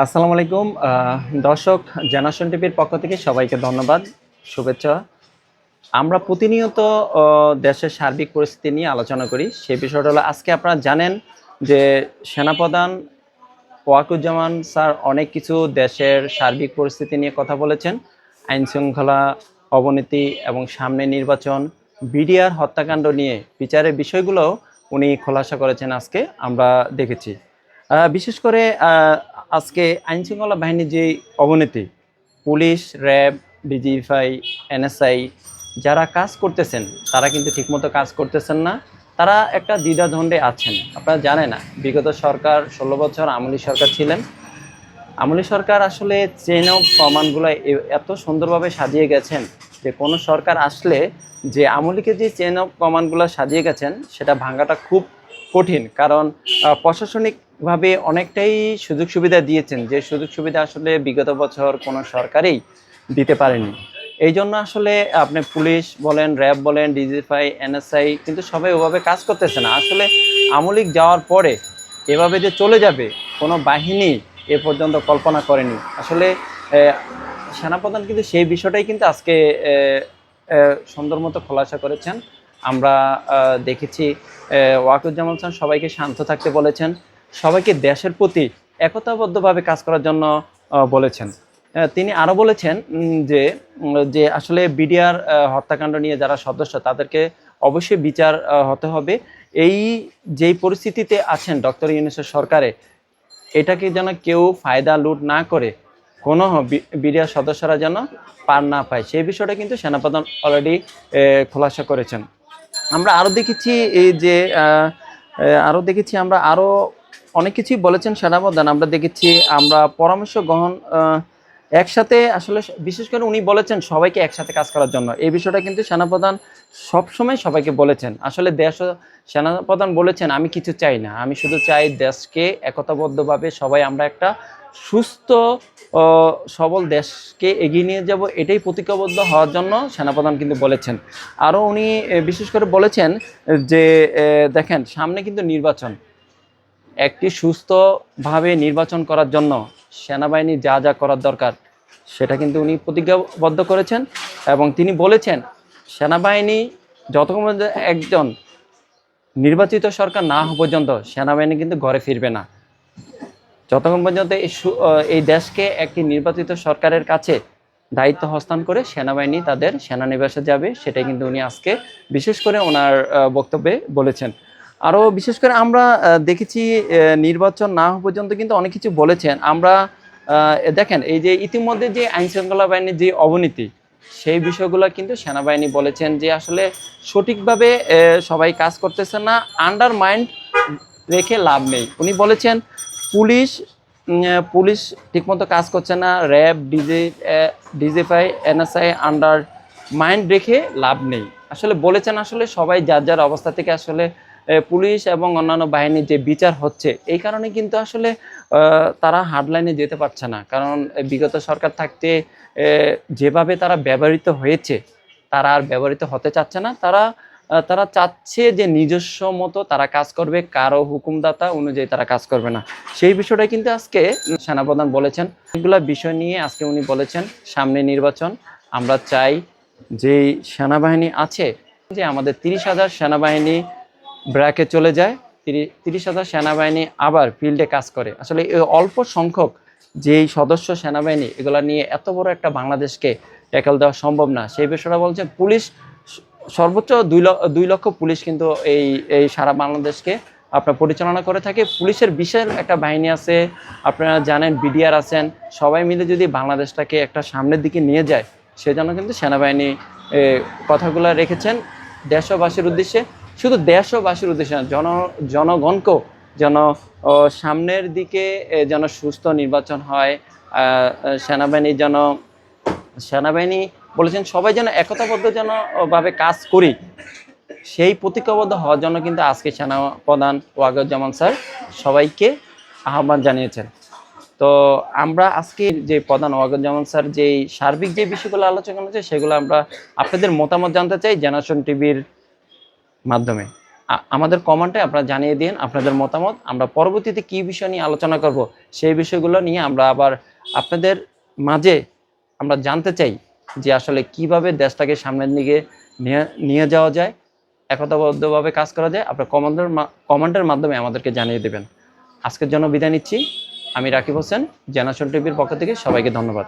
আসসালামু আলাইকুম। দর্শক, জেনারেশন টিভির পক্ষ থেকে সবাইকে ধন্যবাদ, শুভেচ্ছা। আমরা প্রতিনিয়ত দেশের সার্বিক পরিস্থিতি নিয়ে আলোচনা করি। সেই বিষয়টা হলো, আজকে আপনারা জানেন যে সেনাপ্রধান ওয়াকুজ্জামান স্যার অনেক কিছু দেশের সার্বিক পরিস্থিতি নিয়ে কথা বলেছেন। আইন শৃঙ্খলা অবনতি এবং সামনে নির্বাচন, বিডিআর হত্যাকাণ্ড নিয়ে বিচারের বিষয়গুলো উনি খোলাসা করেছেন আজকে, আমরা দেখেছি। বিশেষ করে আজকে আইনশৃঙ্খলা বাহিনীর যে অবনতি পুলিশ র্যাব ডিজিএফআই এনএসআই যারা কাজ করতেছেন তারা কিন্তু ঠিকমতো কাজ করতেছেন না। তারা একটা দ্বিধাদ্বন্দ্বে আছেন। আপনারা জানেন না বিগত সরকার ষোলো বছর আমলি সরকার ছিলেন। আমলি সরকার আসলে চেন অফ কমান্ডগুলো এত সুন্দরভাবে সাজিয়ে গেছেন যে কোনো সরকার আসলে যে আমলিকে যে চেন অফ কমান্ডগুলো সাজিয়ে গেছেন সেটা ভাঙাটা খুব কঠিন। কারণ আহ, প্রশাসনিকভাবে অনেকটাই সুযোগ সুবিধা দিয়েছেন যে সুযোগ সুবিধা আসলে বিগত বছর কোনো সরকারই দিতে পারেনি। এই জন্য আসলে আপনি পুলিশ বলেন, র্যাব বলেন ডিজিএফআই এনএসআই কিন্তু সবাই ওভাবে কাজ করতেছে না। আসলে আমলিক যাওয়ার পরে এভাবে যে চলে যাবে, কোনো বাহিনী এ পর্যন্ত কল্পনা করেনি। আসলে সেনাপ্রধান কিন্তু সেই বিষয়টাই কিন্তু আজকে সুন্দর মতো খোলাসা করেছেন। আমরা দেখেছি ওয়াকুজ্জামান খান সবাইকে শান্ত থাকতে বলেছেন। সবাইকে দেশের প্রতি একতাবদ্ধভাবে কাজ করার জন্য বলেছেন। তিনি আরও বলেছেন যে যে আসলে বিডিআর হত্যাকাণ্ড নিয়ে যারা সদস্য, তাদেরকে অবশ্যই বিচার হতে হবে। এই যেই পরিস্থিতিতে আছেন ডক্টর ইউনুসের সরকারে, এটাকে যেন কেউ ফায়দা লুট না করে, কোনো বিডিআর সদস্যরা যেন পার না পায়, সেই বিষয়টা কিন্তু সেনাপ্রধান অলরেডি খোলাসা করেছেন। আমরা আরও দেখেছি, এই যে আরও দেখেছি আমরা আরও অনেক কিছুই বলেছেন সেনাপ্রধান। আমরা দেখেছি, আমরা পরামর্শ গ্রহণ একসাথে আসলে বিশেষ করে উনি বলেছেন সবাইকে একসাথে কাজ করার জন্য। এই বিষয়টা কিন্তু সেনাপ্রধান সবসময় সবাইকে বলেছেন। আসলে দেশ সেনাপ্রধান বলেছেন, আমি কিছু চাই না। আমি শুধু চাই দেশকে একতাবদ্ধভাবে সবাই আমরা একটা সুস্থ সবল দেশকে এগিয়ে নিয়ে যাব। এটাই প্রতিজ্ঞাবদ্ধ হওয়ার জন্য সেনাপ্রধান কিন্তু বলেছেন। আরও উনি বিশেষ করে বলেছেন যে দেখেন, সামনে কিন্তু নির্বাচন। একটি সুস্থভাবে নির্বাচন করার জন্য সেনাবাহিনী যা যা করার দরকার, সেটা কিন্তু উনি প্রতিজ্ঞাবদ্ধ করেছেন এবং তিনি বলেছেন, সেনাবাহিনী যতক্ষণ একজন নির্বাচিত সরকার না হওয়া পর্যন্ত সেনাবাহিনী কিন্তু ঘরে ফিরবে না। যতক্ষণ পর্যন্ত এই দেশকে একটি নির্বাচিত সরকারের কাছে দায়িত্ব হস্তান করে সেনাবাহিনী তাদের সেনানিবাসে যাবে, সেটাই কিন্তু উনি আজকে বিশেষ করে ওনার বক্তব্যে বলেছেন। আরও বিশেষ করে আমরা দেখেছি নির্বাচন না হওয়া পর্যন্ত কিন্তু অনেক কিছু বলেছেন। আমরা দেখেন, এই যে ইতিমধ্যে যে আইন শৃঙ্খলা বাহিনীর যে অবনীতি, সেই বিষয়গুলো কিন্তু সেনাবাহিনী বলেছেন যে আসলে সঠিকভাবে সবাই কাজ করতেছে না আন্ডার মাইন্ড রেখে লাভ নেই। উনি বলেছেন, পুলিশ পুলিশ ঠিকমতো কাজ করছে না, RAB, DG DGFI, NSI under mind রেখে লাভ নেই। আসলে বলেছেন আসলে সবাই যার যার অবস্থা থেকে আসলে পুলিশ এবং অন্যান্য বাহিনীর যে বিচার হচ্ছে, এই কারণে কিন্তু আসলে তারা হার্ডলাইনে যেতে পারছে না। কারণ বিগত সরকার থাকতে যেভাবে তারা ব্যবহৃত হয়েছে, তারা আর ব্যবহৃত হতে চাচ্ছে না। তারা তারা চাচ্ছে যে নিজস্ব মতো তারা কাজ করবে, কারও হুকুমদাতা অনুযায়ী তারা কাজ করবে না। সেই বিষয়টা কিন্তু আজকে সেনাপ্রধান বলেছেন। এগুলা বিষয় নিয়ে আজকে উনি বলেছেন, সামনে নির্বাচন, আমরা চাই যে সেনাবাহিনী আছে, যে আমাদের তিরিশ হাজার সেনাবাহিনী ব্র্যাকে চলে যায় তিরিশ হাজার সেনাবাহিনী আবার ফিল্ডে কাজ করে। আসলে অল্প সংখ্যক যেই সদস্য সেনাবাহিনী, এগুলা নিয়ে এত বড় একটা বাংলাদেশকে ট্যাকল দেওয়া সম্ভব না। সেই বিষয়টা বলছে পুলিশ, সর্বোচ্চ দুই দুই লক্ষ পুলিশ কিন্তু এই এই সারা বাংলাদেশকে আপনার পরিচালনা করে থাকে। পুলিশের বিশাল একটা বাহিনী আছে, আপনারা জানেন বিডিআর আছেন, সবাই মিলে যদি বাংলাদেশটাকে একটা সামনের দিকে নিয়ে যায়, সেজন্য কিন্তু সেনাবাহিনী কথাগুলো রেখেছেন। দেশবাসীর উদ্দেশ্যে শুধু দেশবাসীর উদ্দেশ্যে না, জন, জনগণকেও যেন সামনের দিকে যেন সুস্থ নির্বাচন হয় সেনাবাহিনী যেন, সেনাবাহিনী বলেছেন সবাই যেন একতাবদ্ধ যেন ভাবে কাজ করি। সেই প্রতিজ্ঞাবদ্ধ হওয়ার জন্য কিন্তু আজকে সেনা প্রধান ওয়াগজ্জামান স্যার সবাইকে আহ্বান জানিয়েছেন। তো আমরা আজকে যে প্রধান ওয়াগজ্জামান স্যার যেই সার্বিক যে বিষয়গুলো আলোচনা হচ্ছে, সেগুলো আমরা আপনাদের মতামত জানতে চাই। জেনারেশন টিভির মাধ্যমে। আমাদের কমেন্টে আপনারা জানিয়ে দিন আপনাদের মতামত, আমরা পরবর্তীতে কি বিষয় নিয়ে আলোচনা করব সেই বিষয়গুলো নিয়ে আমরা আবার আপনাদের মাঝে আমরা জানতে চাই যে আসলে কীভাবে দেশটাকে সামনের দিকে নিয়ে যাওয়া যায়, একতাবদ্ধভাবে কাজ করা যায়। আপনার কমান্ডের কমান্ডের মাধ্যমে আমাদেরকে জানিয়ে দেবেন। আজকের জন্য বিদায় নিচ্ছি। আমি রাকিব হোসেন জেনারেশন টিভির পক্ষ থেকে সবাইকে ধন্যবাদ।